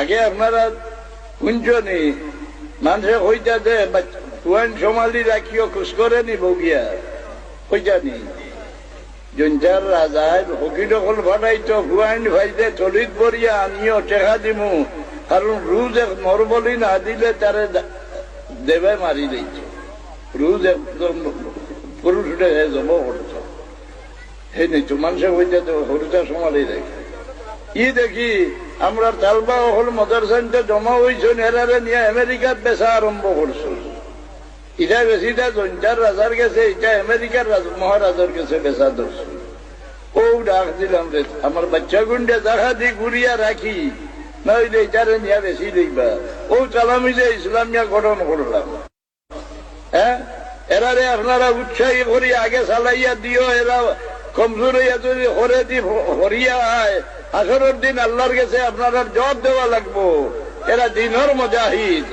আগে আপনারা শুনছনি মানুষে হইতা দে কুয়ান সমালি রাখিও খুশ করে নি বগিয়া হইতানি জঞ্জার রাজায় হকি দখল ফাটাইতো হুয়াইন ভাইতে চলিত বরিয়া আনিও টেকা দিমু। কারণ রুজ এক মরবলি না দিলে তারে দেবে মারি দিত রুজ একদম পুরুষ উঠে জব করতো সেই নিচু মানুষে হইতে তো হরুতা সমালি দেখে। ই দেখি আমরা তালবা হল মদারসানতে জমা হয়েছেন এরারে নিয়ে আমেরিকার বেচা আরম্ভ করছ। ইটা বেশিটা জঞ্জার রাজার কাছে এটা আমেরিকার মহারাজার কাছে বেচা ধরছো। ও ডাক দিলাম রে, আমার বাচ্চা গুন্ডে দেখা দি ঘুরিয়া রাখি, নইলে এটারে নিয়ে বেশি দেখবা ও চালামিলে ইসলামিয়া গঠন করলাম। হ্যাঁ? এরারে আপনারা উৎসাহী করি, আগে চালাইয়া দিও, এরা কমজোর হইয়া যদি হরে দি হরিয়ায় আসরের দিন আল্লাহর কাছে আপনারা জব দেওয়া লাগবো। এরা দিনর মজাহিদ।